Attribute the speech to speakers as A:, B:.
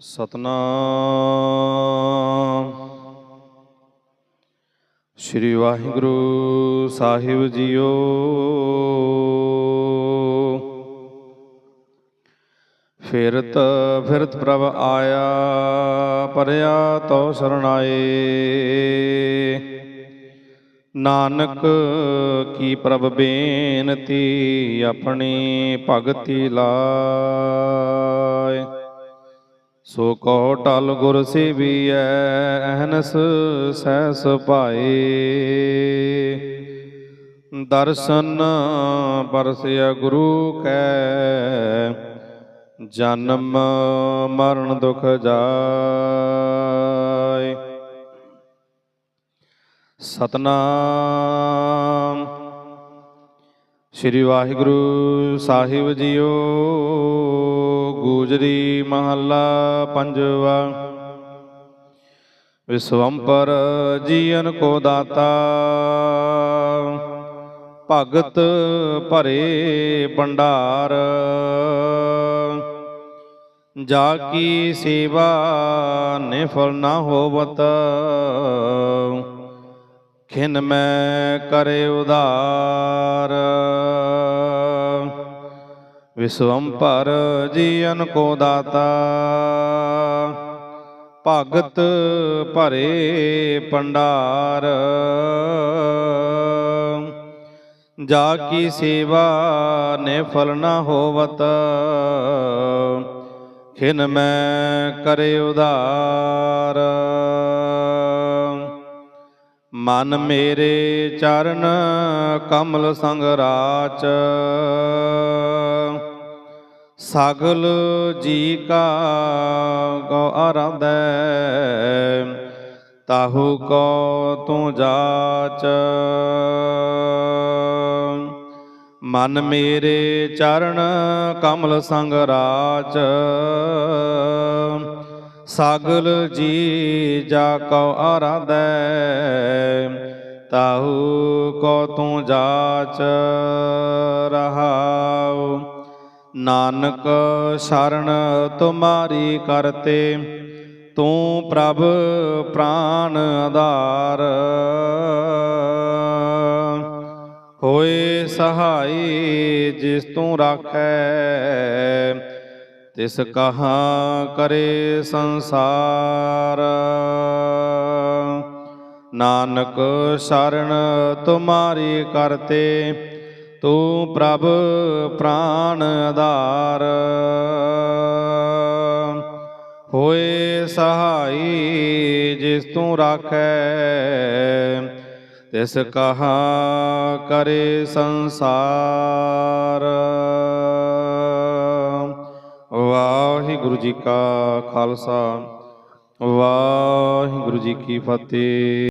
A: Satnam. Shri Waheguru Sahib JIO. ਫਿਰਤ ਫਿਰਤ ਪ੍ਰਭ ਆਇਆ, ਪਰਿਆ ਤੋ ਸਰਣਾਏ। ਨਾਨਕ, ਕੀ ਪ੍ਰਭ ਬੇਨਤੀ ਆਪਣੀ ਭਗਤੀ ਲਾਏ। ਸੋ ਕੋ ਟਲ ਗੁਰ ਸੇਵੀਐ ਅਹਨਸ ਸਹਿਸ ਪਾਏ ਦਰਸ਼ਨ ਪਰਸਿਆ ਗੁਰੂ ਕੈ, ਜਨਮ ਮਰਨ ਦੁਖ ਜਾਏ। ਸਤਨਾਮ। ਸ੍ਰੀ ਵਾਹਿਗੁਰੂ ਸਾਹਿਬ ਜੀਓ। ਗੂਜਰੀ ਮਹੱਲਾ ਪੰਜਵਾ। ਵਿਸਵੰਪਰ ਜੀਵਨ ਕੋ ਦਾਤਾ, ਭਗਤ ਭਰੇ ਭੰਡਾਰ। ਜਾ ਕੀ ਸੇਵਾ ਨਿਫਲ ਨਾ ਹੋਵਤ, ਖਿਨ ਮੈਂ ਕਰੇ ਉਦਾਰ। ਵਿਸਵੰਪਰ ਜੀਵਨ ਕੋ ਦਾਤਾ। ਭਗਤ ਭਰੇ ਭੰਡਾਰ। ਜਾ ਕੀ ਸੇਵਾ ਨੇ ਫਲ ਨਾ ਹੋਵਤ। ਖਿਨ ਮੈਂ ਕਰੇ ਉਧਾਰ। ਮਨ ਮੇਰੇ ਚਰਨ ਕਮਲ ਸੰਗ ਰਾਚ। ਸਗਲ ਜੀ ਕਾ ਗੋ ਆਰਾਧੈ ਤਾਹੂ ਕੋ ਤੂੰ ਜਾਚ। ਮਨ ਮੇਰੇ ਚਰਨ ਕਮਲ ਸੰਗ ਰਾਚ। ਸਾਗਲ ਜੀ ਜਾ ਕਉ ਆਰਾਧੈ ਤਾਹੂ ਕੋ ਤੂੰ ਜਾਚ ਰਹਾਉ। ਨਾਨਕ ਸ਼ਰਨ ਤੁਮਾਰੀ ਕਰਤੇ, ਤੂੰ ਪ੍ਰਭ ਪ੍ਰਾਨ ਆਧਾਰ। ਹੋਏ ਸਹਾਈ ਜਿਸ ਤੂੰ ਰਾਖੈ, ਤਿਸ ਕਹਾ ਕਰੇ ਸੰਸਾਰ। ਨਾਨਕ ਸ਼ਰਨ ਤੁਮਾਰੀ ਕਰਤੇ ਤੂੰ ਪ੍ਰਭ ਪ੍ਰਾਨ ਆਧਾਰ। ਹੋਏ ਸਹਾਈ ਜਿਸ ਤੂੰ ਰਾਖੈ, ਤਿਸ ਕਹਾ ਕਰੇ ਸੰਸਾਰ। ਵਾਹਿਗੁਰੂ ਜੀ ਕਾ ਖਾਲਸਾ, ਵਾਹਿਗੁਰੂ ਜੀ ਕੀ ਫਤਿਹ।